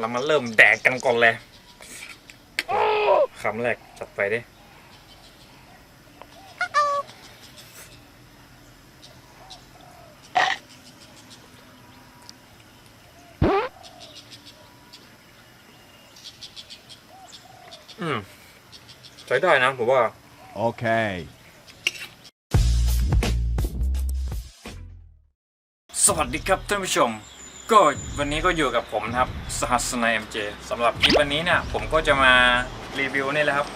เรามาเริ่มแดกกันก่อนเลยคำแรกจัดไปดิอืมใช้ได้นะผมว่า Okay. สวัสดีครับท่านผู้ชม ก็วันนี้ก็อยู่กับผมนะครับสหัสนายเอ็มเจสำหรับคลิปวันนี้เนี่ยผมก็จะมารีวิวนี่แหละครับ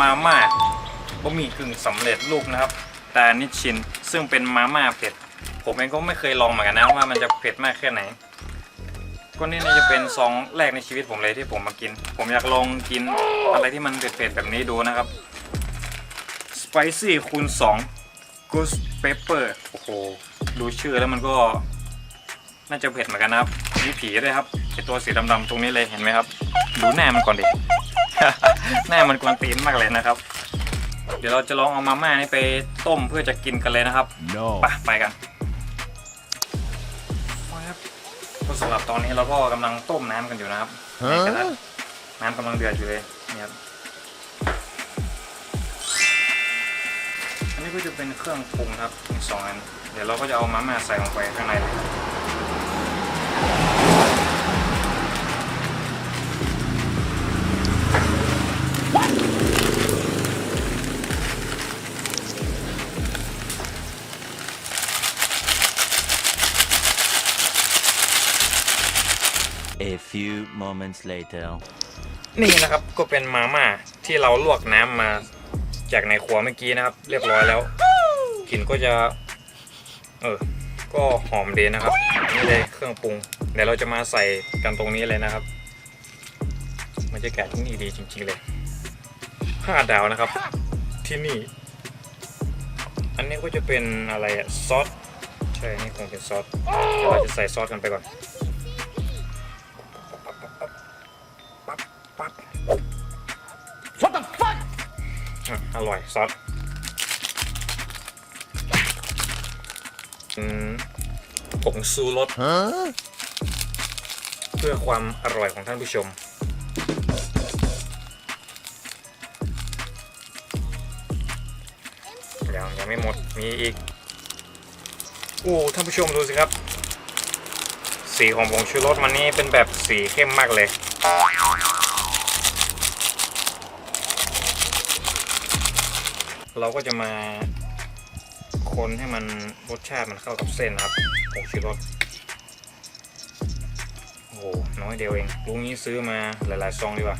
มาม่าบะหมี่กึ่งสำเร็จรูปนะครับตานิชินซึ่งเป็นมาม่าเผ็ด ผมเองก็ไม่เคยลองเหมือนกันนะว่ามันจะเผ็ดมากแค่ไหน ก็นี่น่าจะเป็นซองแรกในชีวิตผมเลยที่ผมมากิน ผมอยากลองกินอะไรที่มันเผ็ดๆแบบนี้ดูนะครับ Spicy คูณ2 Goose Pepper โอ้โหดูชื่อแล้วมันก็ น่าจะเผ็ดเหมือนกันนะครับมีผีด้วยครับไอตัวสีดำๆตรงนี้เลยเห็นไหมครับ ดูหน้ามันก่อนดิ หน้ามันกวนตีนมากเลยนะครับ เดี๋ยวเราจะลองเอามาม่านี่ไปต้มเพื่อจะกินกันเลยนะครับ No. ไปไปกันก็สำหรับตอนนี้เราก็กำลังต้มน้ำกันอยู่นะครับในกระทะ Huh? น้ำกำลังเดือดอยู่เลยนี่ครับอันนี้ก็จะเป็นเครื่องปรุงครับมีสองอันเดี๋ยวเราก็จะเอามาม่าใส่ลงไปข้างในเลย few moments later. นี่นะครับก็เป็นมาม่าที่เราลวกน้ำมาจากในครัวเมื่อกี้นะครับ เรียบร้อยแล้วกลิ่นก็จะ เออ ก็หอมดีนะครับนี่เลยเครื่องปรุงเดี๋ยวเราจะมาใส่กันตรงนี้เลยนะครับบรรยากาศที่นี่ดีจริง ๆเลยห้าดาวนะครับ ที่นี่ อันนี้ก็จะเป็นอะไรอะซอสใช่นี่คงเป็นซอสเดี๋ยวเราจะใส่ซอสกันไปก่อน อะอร่อยซอสอืมผงซูรส Huh? เพื่อความอร่อยของท่านผู้ชม ยังยังไม่หมด มีอีก โอ้ ท่านผู้ชมดูสิครับ สีของผงชูรสมันนี่เป็นแบบสีเข้มมากเลย เราก็จะมาคนให้มันรสชาติมันเข้ากับเส้นครับผงชูรสโอ้โหน้อยเดียวเองลุงนี้ซื้อมาหลายๆซองดีกว่า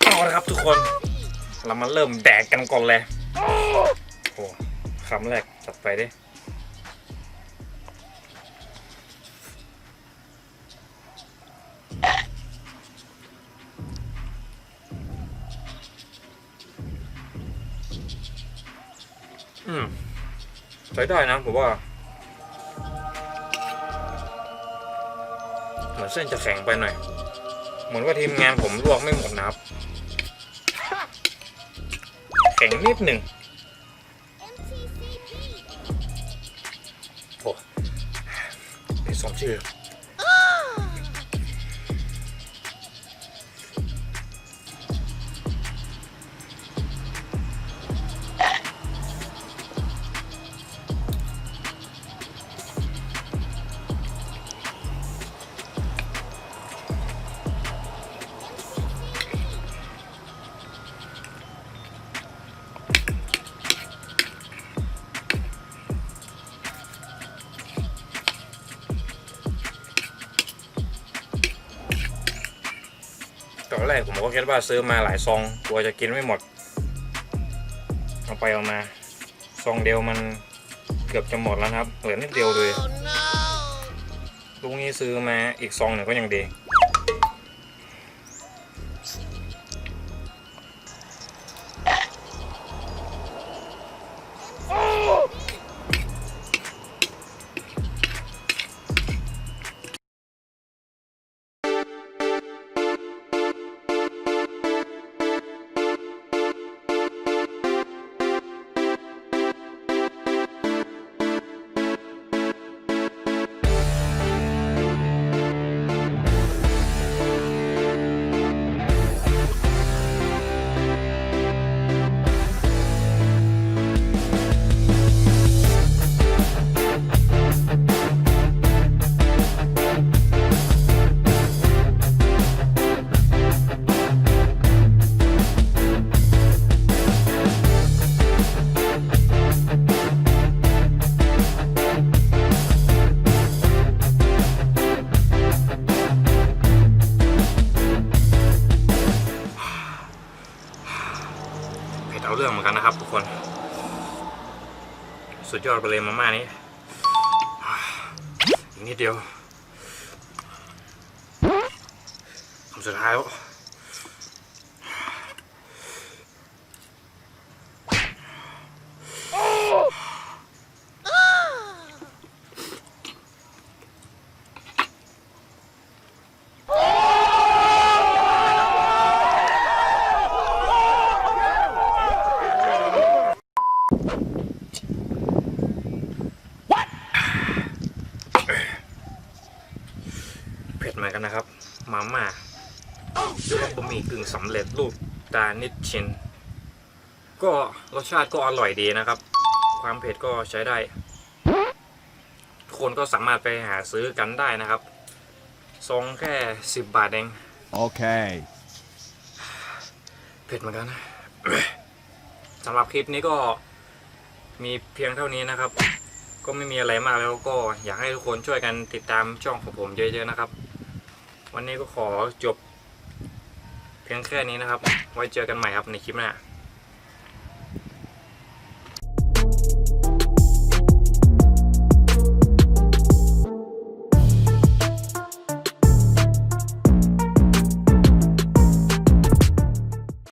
เอาละครับทุกคน เรามาเริ่มแดกกันก่อนเลยโอ้โหคำแรกจัดไปดิ อืมใช้ได้นะผมว่าเหมือนเส้นจะแข็งไปหน่อย เหมือนว่าทีมงานผมลวกไม่หมดนะครับ แข็งนิดหนึ่งโอ้เป็นสมชื่อ แรกผมก็คิดว่าซื้อมาหลายซองกลัวจะกินไม่หมด เอาไปเอามา ซองเดียวมันเกือบจะหมดแล้วนะครับ เหลือนิดเดียวเลยลุงนี้ซื้อมาอีกซองหนึ่งก็ยังดีด คน สุดยอดไปเลยมาม่านี้นิดเดียวคำสุดท้ายแล้ว เผ็ดเหมือนกันนะครับ มาม่าหรือว่าบะหมี่กึ่งสำเร็จรูปตานิดชินก็รสชาติก็อร่อยดีนะครับ ความเผ็ดก็ใช้ได้ ทุกคนก็สามารถไปหาซื้อกันได้นะครับซองแค่10บาทเอง Okay. เผ็ดเหมือนกันนะสำหรับคลิปนี้ก็มีเพียงเท่านี้นะครับ ก็ไม่มีอะไรมากแล้วก็อยากให้ทุกคนช่วยกันติดตามช่องของผมเยอะๆนะครับ วันนี้ก็ขอจบ เพียงแค่นี้นะครับ ไว้เจอกันใหม่ครับในคลิปหน้า